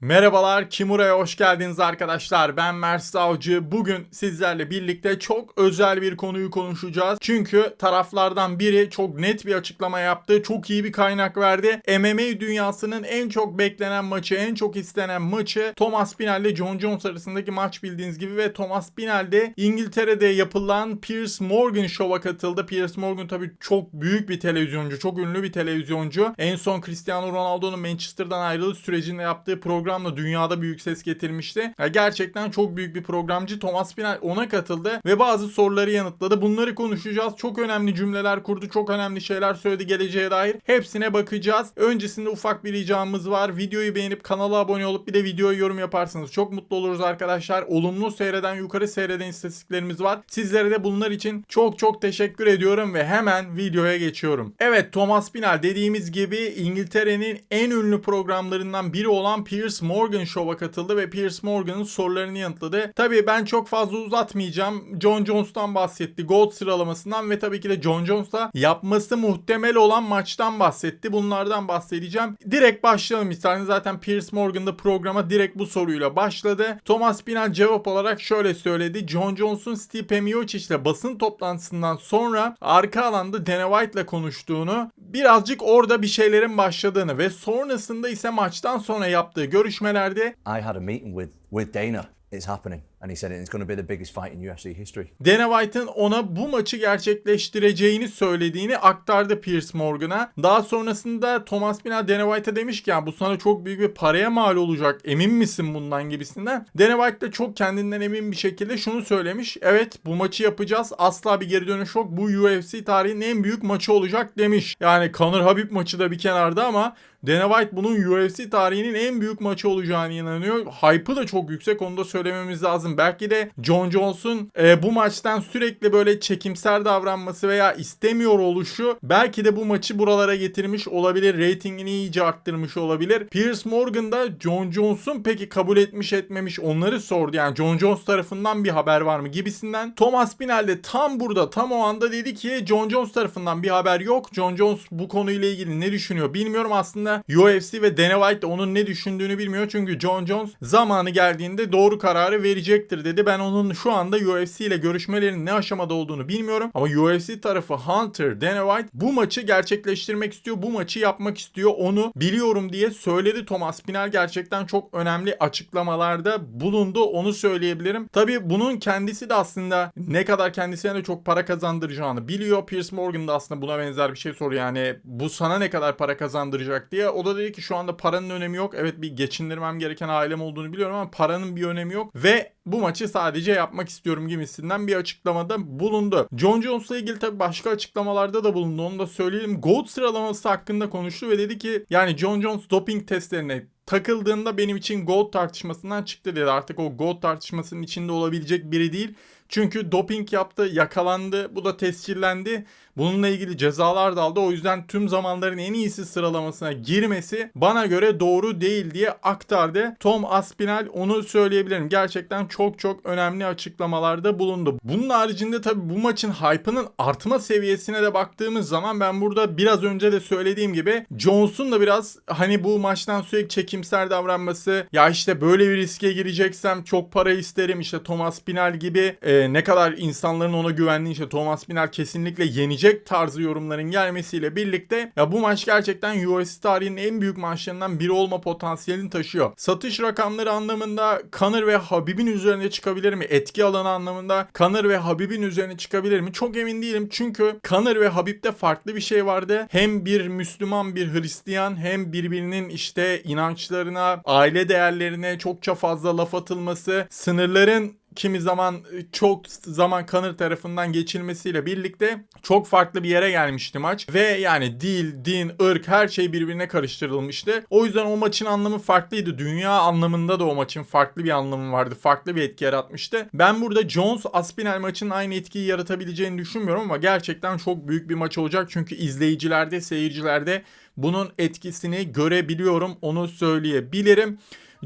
Merhabalar, Kimura'ya hoş geldiniz arkadaşlar. Ben Mert Avcı. Bugün sizlerle birlikte çok özel bir konuyu konuşacağız. Çünkü taraflardan biri çok net bir açıklama yaptı. Çok iyi bir kaynak verdi. MMA dünyasının en çok beklenen maçı, en çok istenen maçı Thomas Pinal ile John Jones arasındaki maç bildiğiniz gibi ve Thomas Pinal de İngiltere'de yapılan Piers Morgan Show'a katıldı. Piers Morgan tabii çok büyük bir televizyoncu, çok ünlü bir televizyoncu. En son Cristiano Ronaldo'nun Manchester'dan ayrılış sürecinde yaptığı programla dünyada büyük ses getirmişti. Ya gerçekten çok büyük bir programcı Thomas Pinal ona katıldı ve bazı soruları yanıtladı. Bunları konuşacağız. Çok önemli cümleler kurdu. Çok önemli şeyler söyledi geleceğe dair. Hepsine bakacağız. Öncesinde ufak bir ricamız var. Videoyu beğenip kanala abone olup bir de videoya yorum yaparsanız çok mutlu oluruz arkadaşlar. Olumlu seyreden yukarı seyreden istatistiklerimiz var. Sizlere de bunlar için çok çok teşekkür ediyorum ve hemen videoya geçiyorum. Evet Thomas Pinal dediğimiz gibi İngiltere'nin en ünlü programlarından biri olan Piers Morgan Show'a katıldı ve Piers Morgan'ın sorularını yanıtladı. Tabii ben çok fazla uzatmayacağım. John Jones'tan bahsetti. Gold sıralamasından ve tabii ki de John Jones'la yapması muhtemel olan maçtan bahsetti. Bunlardan bahsedeceğim. Direkt başlayalım isterseniz. Zaten Piers Morgan da programa direkt bu soruyla başladı. Thomas Pinal cevap olarak şöyle söyledi. John Jones'un Stipe Miocic ile basın toplantısından sonra arka alanda Dana White ile konuştuğunu, birazcık orada bir şeylerin başladığını ve sonrasında ise maçtan sonra yaptığı görüşmelerde I had a meeting with with Dana. It's happening, and he said it's going to be the biggest fight in UFC history. Dana White'ın ona bu maçı gerçekleştireceğini söylediğini aktardı Piers Morgan'a. Daha sonrasında Thomas Pinal Dana White'a demiş ki ya bu sana çok büyük bir paraya mal olacak emin misin bundan gibisinden. Dana White de çok kendinden emin bir şekilde şunu söylemiş. Evet bu maçı yapacağız asla bir geri dönüş yok. Bu UFC tarihinin en büyük maçı olacak demiş. Yani Conor Habib maçı da bir kenarda ama Dana White bunun UFC tarihinin en büyük maçı olacağını inanıyor. Hype'ı da çok yüksek onu da söylememiz lazım. Belki de John Jones'un e, bu maçtan sürekli böyle çekimser davranması veya istemiyor oluşu belki de bu maçı buralara getirmiş olabilir. Ratingini iyice arttırmış olabilir. Piers Morgan da John Jones'un peki kabul etmiş etmemiş onları sordu. Yani John Jones tarafından bir haber var mı gibisinden. Thomas Pinal de tam burada tam o anda dedi ki John Jones tarafından bir haber yok. John Jones bu konuyla ilgili ne düşünüyor bilmiyorum aslında. UFC ve Dana White de onun ne düşündüğünü bilmiyor. Çünkü John Jones zamanı geldiğinde doğru kararı verecektir dedi. Ben onun şu anda UFC ile görüşmelerinin ne aşamada olduğunu bilmiyorum. Ama UFC tarafı Hunter, Dana White bu maçı gerçekleştirmek istiyor. Bu maçı yapmak istiyor. Onu biliyorum diye söyledi Thomas Pinal. Gerçekten çok önemli açıklamalarda bulundu. Onu söyleyebilirim. Tabii bunun kendisi de aslında ne kadar kendisine de çok para kazandıracağını biliyor. Piers Morgan da aslında buna benzer bir şey soruyor. Yani bu sana ne kadar para kazandıracak diye. O da dedi ki şu anda paranın önemi yok. Evet bir geçindirmem gereken ailem olduğunu biliyorum ama paranın bir önemi yok. Ve bu maçı sadece yapmak istiyorum gibisinden bir açıklamada bulundu. John Jones'la ilgili tabii başka açıklamalarda da bulundu. Onu da söyleyelim. Gold sıralaması hakkında konuştu ve dedi ki yani John Jones doping testlerine takıldığında benim için gold tartışmasından çıktı dedi. Artık o gold tartışmasının içinde olabilecek biri değil. Çünkü doping yaptı, yakalandı, bu da tescillendi. Bununla ilgili cezalar da aldı. O yüzden tüm zamanların en iyisi sıralamasına girmesi bana göre doğru değil diye aktardı. Tom Aspinall onu söyleyebilirim. Gerçekten çok çok önemli açıklamalarda bulundu. Bunun haricinde tabii bu maçın hype'ının artma seviyesine de baktığımız zaman ben burada biraz önce de söylediğim gibi Jones'un da biraz hani bu maçtan sürekli çekimser davranması ya işte böyle bir riske gireceksem çok para isterim işte Thomas Pinal gibi e, ne kadar insanların ona güvendiği işte Thomas Pinal kesinlikle yenecek tarzı yorumların gelmesiyle birlikte ya bu maç gerçekten UFC tarihinin en büyük maçlarından biri olma potansiyelini taşıyor. Satış rakamları anlamında Conor ve Habib'in üzerine çıkabilir mi? Etki alanı anlamında Conor ve Habib'in üzerine çıkabilir mi? Çok emin değilim çünkü Conor ve Habib'de farklı bir şey vardı. Hem bir Müslüman bir Hristiyan hem birbirinin işte inançlarına, aile değerlerine çokça fazla laf atılması, sınırların kimi zaman çok zaman Conor tarafından geçilmesiyle birlikte çok farklı bir yere gelmişti maç ve yani dil, din, ırk her şey birbirine karıştırılmıştı. O yüzden o maçın anlamı farklıydı. Dünya anlamında da o maçın farklı bir anlamı vardı. Farklı bir etki yaratmıştı. Ben burada Jones Aspinall maçının aynı etkiyi yaratabileceğini düşünmüyorum ama gerçekten çok büyük bir maç olacak. Çünkü izleyicilerde, seyircilerde bunun etkisini görebiliyorum. Onu söyleyebilirim.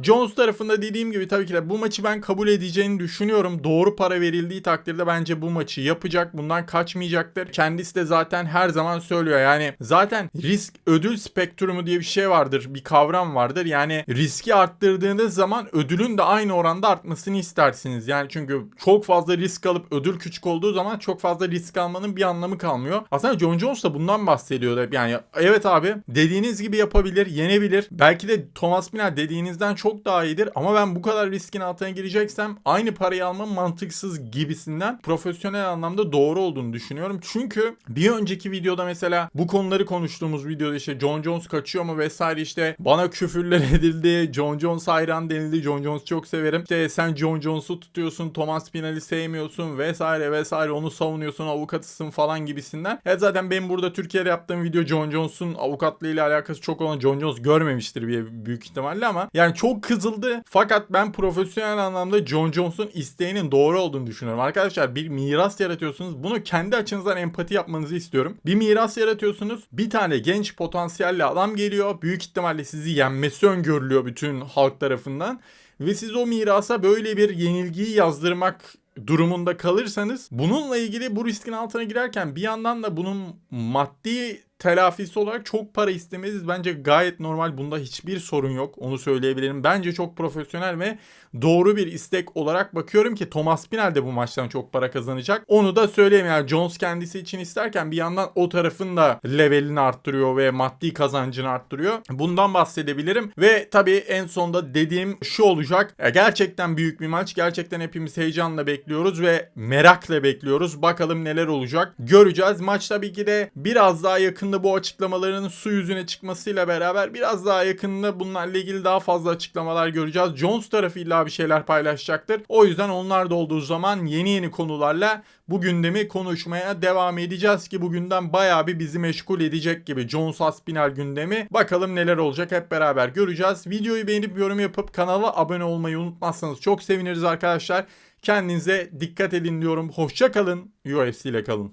Jones tarafında dediğim gibi tabii ki de bu maçı ben kabul edeceğini düşünüyorum. Doğru para verildiği takdirde bence bu maçı yapacak. Bundan kaçmayacaktır. Kendisi de zaten her zaman söylüyor. Yani zaten risk ödül spektrumu diye bir şey vardır. Bir kavram vardır. Yani riski arttırdığınız zaman ödülün de aynı oranda artmasını istersiniz. Yani çünkü çok fazla risk alıp ödül küçük olduğu zaman çok fazla risk almanın bir anlamı kalmıyor. Aslında John Jones da bundan bahsediyordu. hep. Yani evet abi dediğiniz gibi yapabilir, yenebilir. Belki de Thomas Miller dediğinizden çok daha iyidir ama ben bu kadar riskin altına gireceksem aynı parayı almam mantıksız gibisinden profesyonel anlamda doğru olduğunu düşünüyorum. Çünkü bir önceki videoda mesela bu konuları konuştuğumuz videoda işte John Jones kaçıyor mu vesaire işte bana küfürler edildi. John Jones hayran denildi. John Jones'u çok severim. İşte sen John Jones'u tutuyorsun. Thomas Pinal'i sevmiyorsun vesaire vesaire onu savunuyorsun avukatısın falan gibisinden. Ya zaten benim burada Türkiye'de yaptığım video John Jones'un avukatlığıyla alakası çok olan John Jones görmemiştir bir büyük ihtimalle ama yani çok kızıldı. Fakat ben profesyonel anlamda John Jones'un isteğinin doğru olduğunu düşünüyorum. Arkadaşlar bir miras yaratıyorsunuz. Bunu kendi açınızdan empati yapmanızı istiyorum. Bir miras yaratıyorsunuz. Bir tane genç potansiyelli adam geliyor. Büyük ihtimalle sizi yenmesi öngörülüyor bütün halk tarafından. Ve siz o mirasa böyle bir yenilgiyi yazdırmak durumunda kalırsanız bununla ilgili bu riskin altına girerken bir yandan da bunun maddi telafisi olarak çok para istemeniz bence gayet normal. Bunda hiçbir sorun yok. Onu söyleyebilirim. Bence çok profesyonel ve doğru bir istek olarak bakıyorum ki Thomas Pinel de bu maçtan çok para kazanacak. Onu da söyleyeyim yani Jones kendisi için isterken bir yandan o tarafın da levelini arttırıyor ve maddi kazancını arttırıyor. Bundan bahsedebilirim ve tabii en sonda dediğim şu olacak. Gerçekten büyük bir maç. Gerçekten hepimiz heyecanla bekliyoruz ve merakla bekliyoruz. Bakalım neler olacak. Göreceğiz. Maç tabii ki de biraz daha yakında bu açıklamaların su yüzüne çıkmasıyla beraber biraz daha yakında bunlarla ilgili daha fazla açıklamalar göreceğiz. Jones tarafı illa bir şeyler paylaşacaktır. O yüzden onlar da olduğu zaman yeni yeni konularla bu gündemi konuşmaya devam edeceğiz ki bugünden bayağı bir bizi meşgul edecek gibi Jones Aspinall gündemi. Bakalım neler olacak hep beraber göreceğiz. Videoyu beğenip yorum yapıp kanala abone olmayı unutmazsanız çok seviniriz arkadaşlar. Kendinize dikkat edin diyorum. Hoşça kalın. UFC ile kalın.